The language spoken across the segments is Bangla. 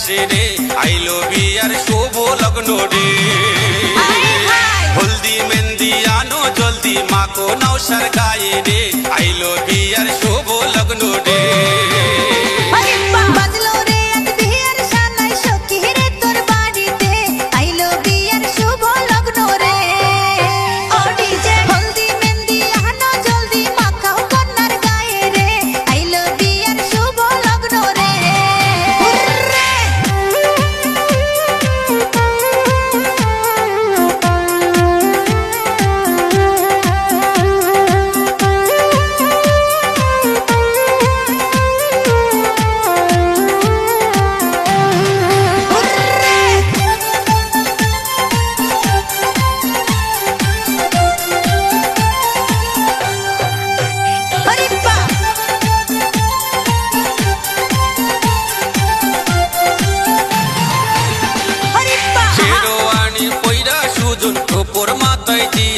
আসে রে। আইলো বিয়ার শুভ লগ্ন রে। হলদি মেহেন্দি আনো জলদি মাকো নৌসার গায়ে রে। আইলো বিয়ার শুভ লগ্ন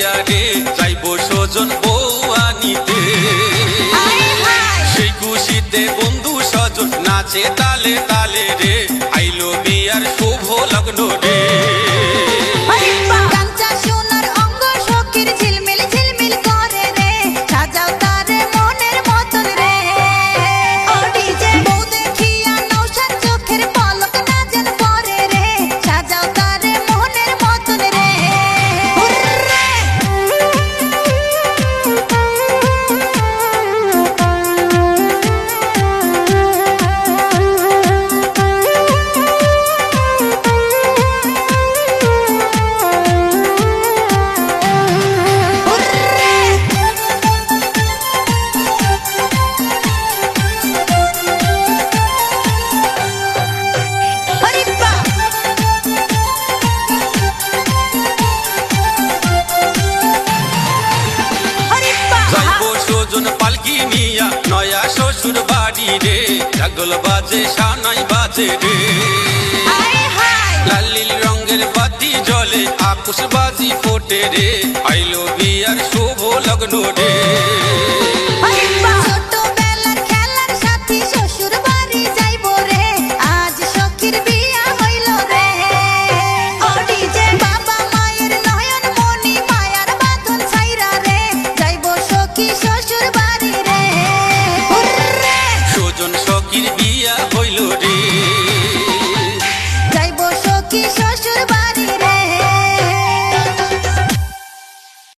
দিয়া রে যাইব সজন বউ আনিতে সেই খুশিতে বন্ধু সজন নাচে তালে তালে রে। আইলো বিয়ার শুভ লগ্ন রে। সজন পালকি নিয়া নয়া শ্বশুর বাড়ি রে। ঢাকল বাজে সানাই বাজে রে। লালিল রঙের বাতি জলে আকুশ বাজি ফোটে রে। আইলো বিয়ার শুভ লগ্ন রে।